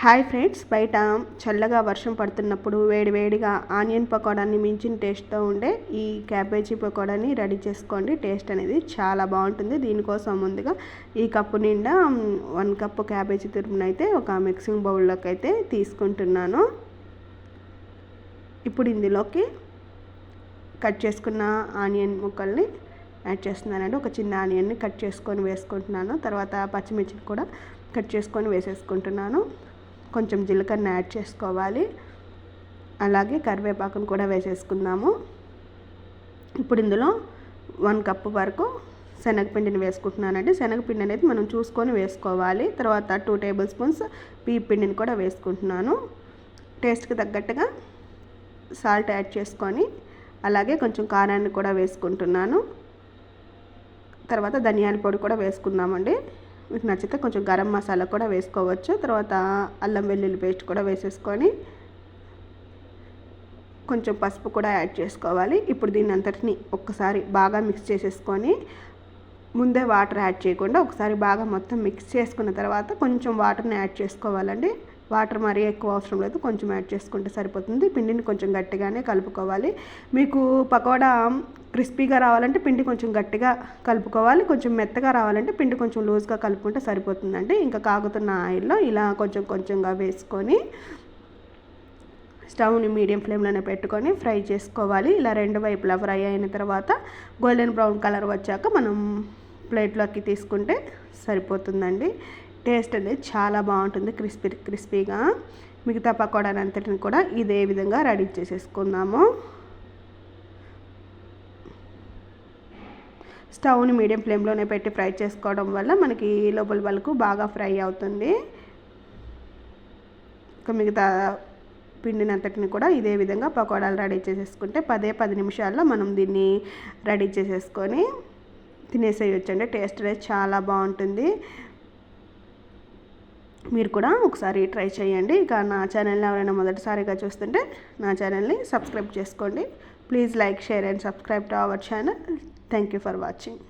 Hi friends బయట చల్లగా వర్షం పడుతున్నప్పుడు వేడివేడిగా ఆనియన్ పకోడాని మించిన టేస్ట్తో ఉండే ఈ క్యాబేజీ పకోడాని రెడీ చేసుకోండి. టేస్ట్ అనేది చాలా బాగుంటుంది. దీనికోసం ముందుగా ఈ కప్పు నిండా వన్ కప్పు క్యాబేజీ తురుమునైతే ఒక మిక్సింగ్ బౌల్లోకి అయితే తీసుకుంటున్నాను. ఇప్పుడు ఇందులోకి కట్ చేసుకున్న ఆనియన్ ముక్కల్ని యాడ్ చేస్తున్నానండి. ఒక చిన్న ఆనియన్ని కట్ చేసుకొని వేసుకుంటున్నాను. తర్వాత పచ్చిమిర్చిని కూడా కట్ చేసుకొని వేసేసుకుంటున్నాను. కొంచెం జీలకర్ర యాడ్ చేసుకోవాలి. అలాగే కరివేపాకును కూడా వేసేసుకుందాము. ఇప్పుడు ఇందులో వన్ కప్ వరకు శనగపిండిని వేసుకుంటున్నానండి. శనగపిండి అనేది మనం చూసుకొని వేసుకోవాలి. తర్వాత టూ టేబుల్ స్పూన్స్ పీ పిండిని కూడా వేసుకుంటున్నాను. టేస్ట్కి తగ్గట్టుగా సాల్ట్ యాడ్ చేసుకొని అలాగే కొంచెం కారాన్ని కూడా వేసుకుంటున్నాను. తర్వాత ధనియాల పొడి కూడా వేసుకుందామండి. మీకు నచ్చితే కొంచెం గరం మసాలా కూడా వేసుకోవచ్చు. తర్వాత అల్లం వెల్లుల్లి పేస్ట్ కూడా వేసేసుకొని కొంచెం పసుపు కూడా యాడ్ చేసుకోవాలి. ఇప్పుడు దీన్ని అంతటిని ఒక్కసారి బాగా మిక్స్ చేసేసుకొని ముందే వాటర్ యాడ్ చేయకుండా ఒకసారి బాగా మొత్తం మిక్స్ చేసుకున్న తర్వాత కొంచెం వాటర్ని యాడ్ చేసుకోవాలండి. వాటర్ మరీ ఎక్కువ అవసరం లేదు కొంచెం యాడ్ చేసుకుంటే సరిపోతుంది. పిండిని కొంచెం గట్టిగానే కలుపుకోవాలి. మీకు పకోడా క్రిస్పీగా రావాలంటే పిండి కొంచెం గట్టిగా కలుపుకోవాలి. కొంచెం మెత్తగా రావాలంటే పిండి కొంచెం లూజ్గా కలుపుకుంటే సరిపోతుందండి. ఇంకా కాగుతున్న ఆయిల్లో ఇలా కొంచెం కొంచెంగా వేసుకొని స్టవ్ని మీడియం ఫ్లేమ్లోనే పెట్టుకొని ఫ్రై చేసుకోవాలి. ఇలా రెండు వైపులా ఫ్రై అయిన తర్వాత గోల్డెన్ బ్రౌన్ కలర్ వచ్చాక మనం ప్లేట్లోకి తీసుకుంటే సరిపోతుందండి. టేస్ట్ అనేది చాలా బాగుంటుంది క్రిస్పీ క్రిస్పీగా. మిగతా పకోడానంతటిని కూడా ఇదే విధంగా రెడీ చేసేసుకుందాము. స్టవ్ని మీడియం ఫ్లేమ్లోనే పెట్టి ఫ్రై చేసుకోవడం వల్ల మనకి లోపల వరకు బాగా ఫ్రై అవుతుంది. ఇక మిగతా పిండినంతటిని కూడా ఇదే విధంగా పకోడాలు రెడీ చేసేసుకుంటే పదే పది నిమిషాల్లో మనం దీన్ని రెడీ చేసేసుకొని తినేసేయచ్చండి. టేస్ట్ అనేది చాలా బాగుంటుంది. మీరు కూడా ఒకసారి ట్రై చేయండి. ఇక నా ఛానల్ని ఎవరైనా మొదటిసారిగా చూస్తుంటే నా ఛానల్ని సబ్స్క్రైబ్ చేసుకోండి. Please like share and subscribe to our channel. Thank you for watching.